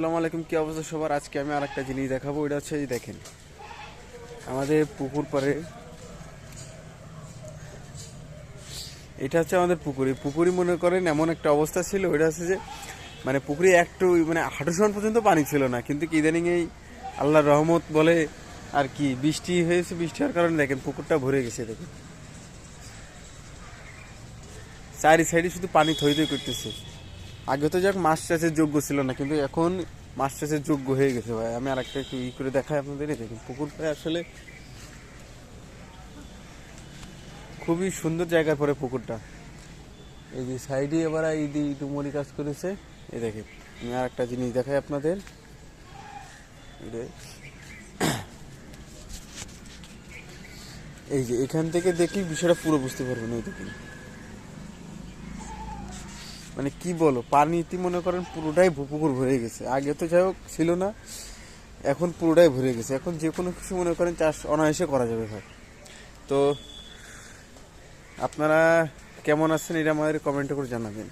আসসালামু আলাইকুম, কি অবস্থা সবার? আজকে আমি আর একটা জিনিস দেখাবো এটা হচ্ছে এই দেখেন। আমাদের পুকুর পাড়ে, এটা হচ্ছে আমাদের পুকুরি। পুকুরি মনে করেন এমন একটা অবস্থা ছিল এটা হচ্ছে যে মানে পুকুরে একটু মানে হাঁটু সমান পর্যন্ত পানি ছিল না, কিন্তু ইদানিং এই আল্লাহর রহমত বলে আর কি বৃষ্টি হয়েছে, বৃষ্টি হওয়ার কারণে দেখেন পুকুরটা ভরে গেছে, দেখেন। চারি সাইডে শুধু পানি থই থই করতেছে। আগে তো যাক মাছ চাষের যোগ্য ছিল না, কিন্তু এখন মাছ চাষের যোগ্য হয়ে গেছে ভাই। আমি আর একটা একটু ই করে দেখাই আপনাদের দেখুন, পুকুর পাড়ে আসলে খুবই সুন্দর জায়গার পরে পুকুরটা। এই যে সাইডে এবার এই যে একটু মরি কাজ করেছে। এ দেখে আমি আর একটা জিনিস দেখাই আপনাদের। এই যে এখান থেকে দেখি বিষয়টা পুরো বুঝতে পারবেন, এই দেখুন। মানে কি বলো, পানি ইতি মনে করেন পুরোটাই পুকুর ভরে গেছে। আগে তো যাই হোক ছিল না, এখন পুরোটাই ভরে গেছে। এখন যে কোনো কিছু মনে করেন চাষ অনায়াসে করা যাবে ভাই। তো আপনারা কেমন আছেন এটা আমাদের কমেন্টে করে জানাবেন।